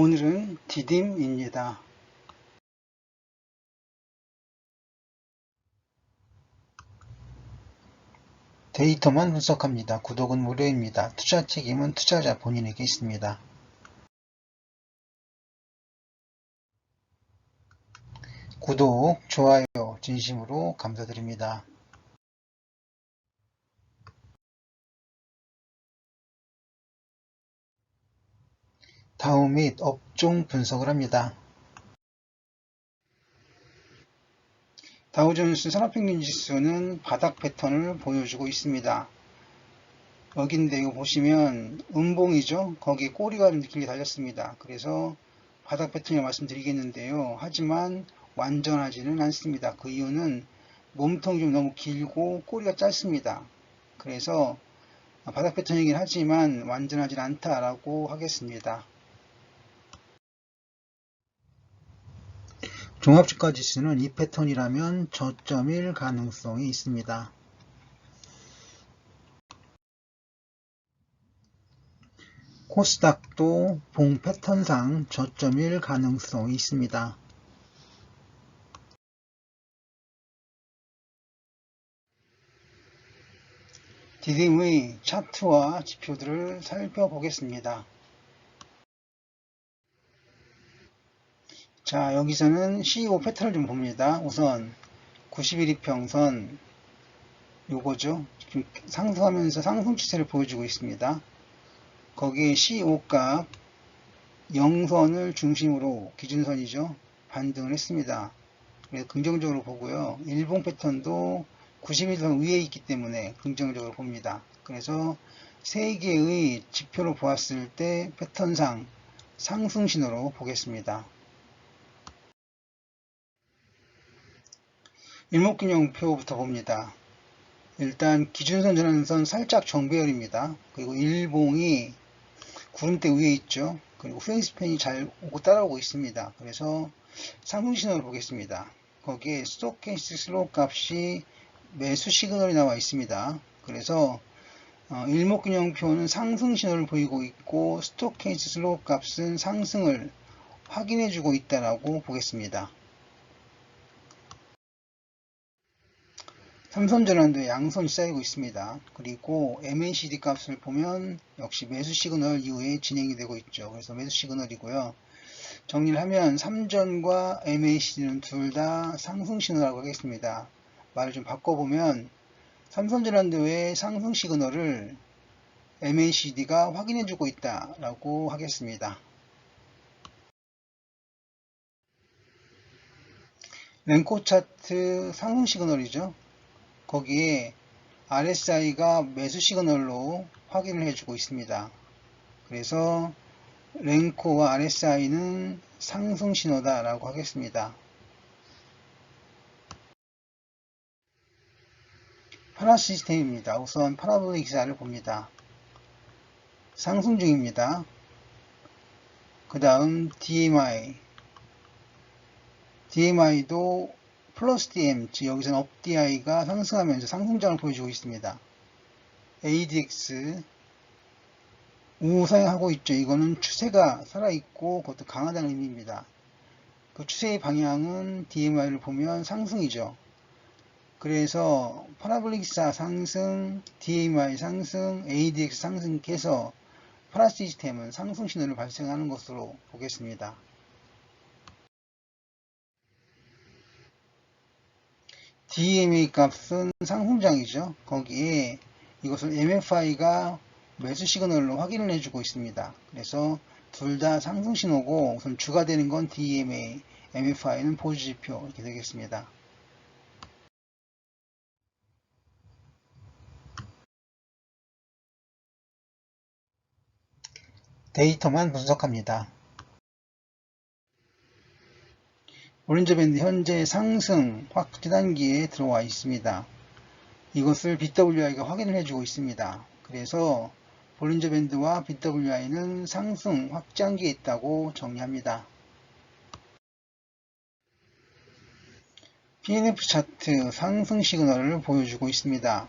오늘은 디딤입니다. 데이터만 분석합니다. 구독은 무료입니다. 투자 책임은 투자자 본인에게 있습니다. 구독, 좋아요 진심으로 감사드립니다. 다우 및 업종 분석을 합니다. 다우존스 산업평균 지수는 바닥 패턴을 보여주고 있습니다. 여기인데 이거 보시면 음봉이죠. 거기 꼬리가 좀 길게 달렸습니다. 그래서 바닥 패턴을 말씀드리겠는데요. 하지만 완전하지는 않습니다. 그 이유는 몸통이 좀 너무 길고 꼬리가 짧습니다. 그래서 바닥 패턴이긴 하지만 완전하지 않다라고 하겠습니다. 종합주가 지수는 이 패턴이라면 저점일 가능성이 있습니다. 코스닥도 봉 패턴상 저점일 가능성이 있습니다. 디딤의 차트와 지표들을 살펴보겠습니다. 자 여기서는 CEO 패턴을 좀 봅니다. 우선 91일 평선 요거죠. 지금 상승하면서 상승 추세를 보여주고 있습니다. 거기에 CEO 값 0선을 중심으로 기준선이죠. 반등을 했습니다. 그래서 긍정적으로 보고요. 일봉 패턴도 91선 위에 있기 때문에 긍정적으로 봅니다. 그래서 세 개의 지표로 보았을 때 패턴상 상승 신호로 보겠습니다. 일목균형표부터 봅니다. 일단 기준선 전환선 살짝 정배열입니다. 그리고 일봉이 구름대 위에 있죠. 그리고 프레임스팬이 잘 오고 따라오고 있습니다. 그래서 상승 신호를 보겠습니다. 거기에 스토케이스 슬로우 값이 매수 시그널이 나와 있습니다. 그래서 어, 일목균형표는 상승 신호를 보이고 있고 스토케이스 슬로우 값은 상승을 확인해주고 있다라고 보겠습니다. 삼선 전환도 양선이 쌓이고 있습니다. 그리고 MACD 값을 보면 역시 매수 시그널 이후에 진행이 되고 있죠. 그래서 매수 시그널이고요. 정리를 하면 3전과 MACD는 둘 다 상승 신호라고 하겠습니다. 말을 좀 바꿔보면 삼선 전환도의 상승 시그널을 MACD가 확인해주고 있다라고 하겠습니다. 랭코 차트 상승 시그널이죠. 거기에 RSI가 매수 시그널로 확인을 해주고 있습니다. 그래서 랭코와 RSI는 상승 신호다 라고 하겠습니다. 파라 시스템입니다. 우선 파라볼릭 기사를 봅니다. 상승 중입니다. 그 다음 DMI DMI도 플러스 DM, 즉 여기서는 업 DI가 상승하면서 상승장을 보여주고 있습니다. ADX 우상하고 있죠. 이거는 추세가 살아있고 그것도 강하다는 의미입니다. 그 추세의 방향은 DMI를 보면 상승이죠. 그래서 파라블릭사 상승, DMI 상승, ADX 상승해서 파라 시스템은 상승 신호를 발생하는 것으로 보겠습니다. DMA 값은 상승장이죠. 거기에 이것을 MFI가 매수 시그널로 확인을 해주고 있습니다. 그래서 둘 다 상승 신호고 우선 주가 되는 건 DMA, MFI는 보조 지표 이렇게 되겠습니다. 데이터만 분석합니다. 오렌지 밴드 현재 상승 확대 단계에 들어와 있습니다. 이것을 BWI가 확인을 해주고 있습니다. 그래서 볼린저 밴드와 BWI는 상승 확장기에 있다고 정리합니다. PNF 차트 상승 시그널을 보여주고 있습니다.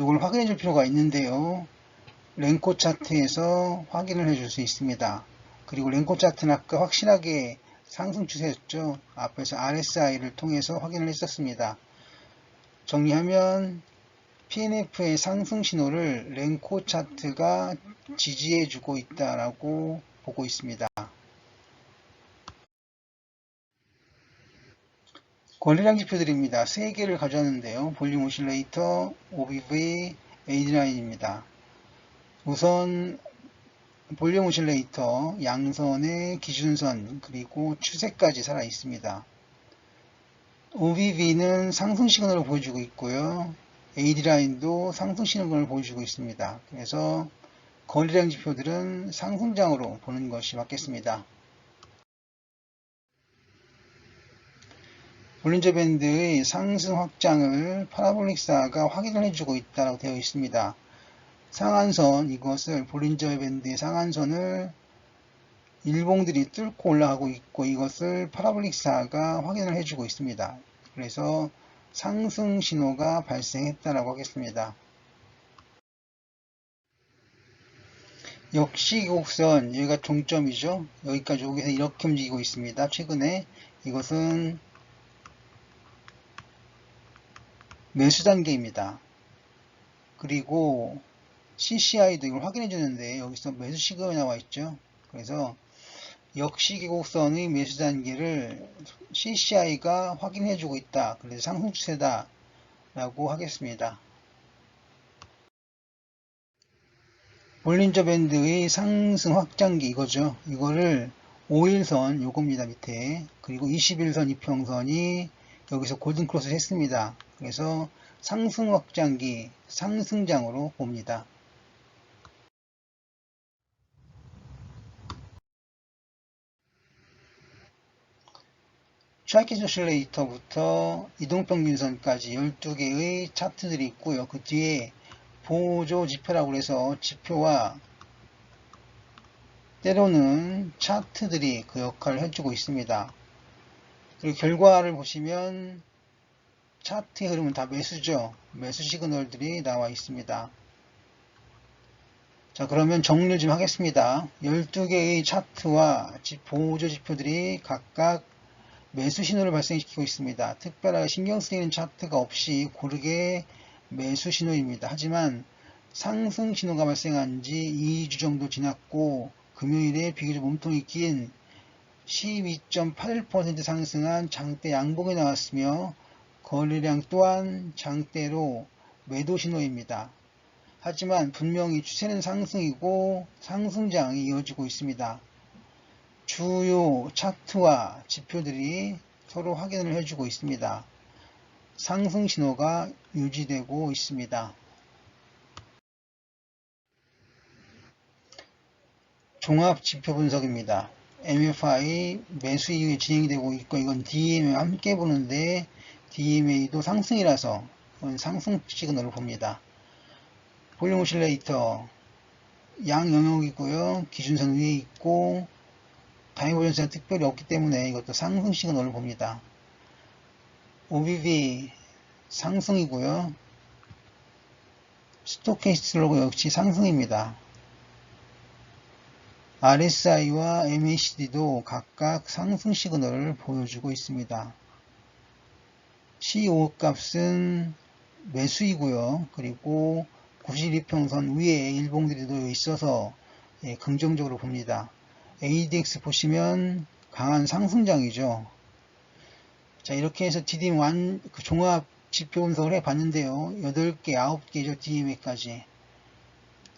이걸 확인해 줄 필요가 있는데요. 랭코 차트에서 확인을 해줄 수 있습니다. 그리고 랭코 차트는 아까 확실하게 상승 추세였죠. 앞에서 RSI를 통해서 확인을 했었습니다. 정리하면 PNF의 상승 신호를 랭코 차트가 지지해주고 있다라고 보고 있습니다. 권리량 지표들입니다. 3개를 가져왔는데요. 볼륨 오실레이터, OBV, 에이드라인입니다. 우선 볼륨 오실레이터, 양선의 기준선, 그리고 추세까지 살아 있습니다. OBV는 상승 시그널을 보여주고 있고요. AD라인도 상승 시그널을 보여주고 있습니다. 그래서 거래량 지표들은 상승장으로 보는 것이 맞겠습니다. 볼린저 밴드의 상승 확장을 파라볼릭사가 확인을 해주고 있다고 되어 있습니다. 상한선 이것을 볼린저 밴드의 상한선을 일봉들이 뚫고 올라가고 있고 이것을 파라볼릭사가 확인을 해주고 있습니다. 그래서 상승 신호가 발생했다라고 하겠습니다. 역시 곡선 여기가 종점이죠. 여기까지 여기서 이렇게 움직이고 있습니다. 최근에 이것은 매수 단계입니다. 그리고 CCI도 이걸 확인해 주는데 여기서 매수 시금이 나와 있죠. 그래서 역시계곡선의 매수 단계를 CCI가 확인해 주고 있다. 그래서 상승 추세다 라고 하겠습니다. 볼린저 밴드의 상승 확장기 이거죠. 이거를 5일선 요겁니다 밑에 그리고 21선 이평선이 여기서 골든 크로스 했습니다. 그래서 상승 확장기 상승장으로 봅니다. 트라이키즈 오실레이터부터 이동평균선까지 12개의 차트들이 있고요. 그 뒤에 보조 지표라고 해서 지표와 때로는 차트들이 그 역할을 해주고 있습니다. 그리고 결과를 보시면 차트의 흐름은 다 매수죠. 매수 시그널들이 나와 있습니다. 자 그러면 정리를 좀 하겠습니다. 12개의 차트와 보조 지표들이 각각 매수 신호를 발생시키고 있습니다. 특별하게 신경 쓰이는 차트가 없이 고르게 매수 신호입니다. 하지만 상승 신호가 발생한 지 2주 정도 지났고 금요일에 비교적 몸통이 낀 12.81% 상승한 장대 양봉이 나왔으며 거래량 또한 장대로 매도 신호입니다. 하지만 분명히 추세는 상승이고 상승장이 이어지고 있습니다. 주요 차트와 지표들이 서로 확인을 해주고 있습니다. 상승 신호가 유지되고 있습니다. 종합 지표 분석입니다. MFI 매수 이후에 진행이 되고 있고 이건 DMA 함께 보는데 DMA도 상승이라서 상승 시그널을 봅니다. 볼륨 오실레이터 양 영역이고요. 기준선 위에 있고 다이버전스가 특별히 없기 때문에 이것도 상승 시그널을 봅니다. OBV 상승이고요. 스토케이스트 로그 역시 상승입니다. RSI와 MACD도 각각 상승 시그널을 보여주고 있습니다. CO 값은 매수이고요. 그리고 92평선 위에 일봉들이 놓여 있어서 예, 긍정적으로 봅니다. ADX 보시면 강한 상승장이죠. 자 이렇게 해서 DDM1 그 종합 지표 분석을 해 봤는데요. 8개, 9개죠. DMA까지.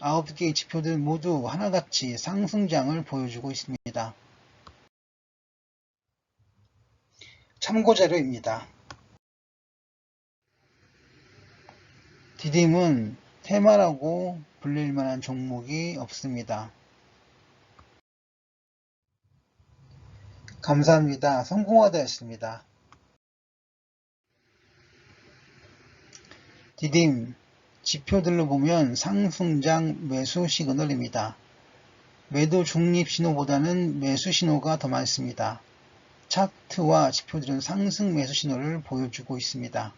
9개의 지표들 모두 하나같이 상승장을 보여주고 있습니다. 참고자료입니다. DDM은 테마라고 불릴 만한 종목이 없습니다. 감사합니다. 성공하다였습니다. 디딤 지표들로 보면 상승장 매수 시그널입니다. 매도 중립 신호보다는 매수 신호가 더 많습니다. 차트와 지표들은 상승 매수 신호를 보여주고 있습니다.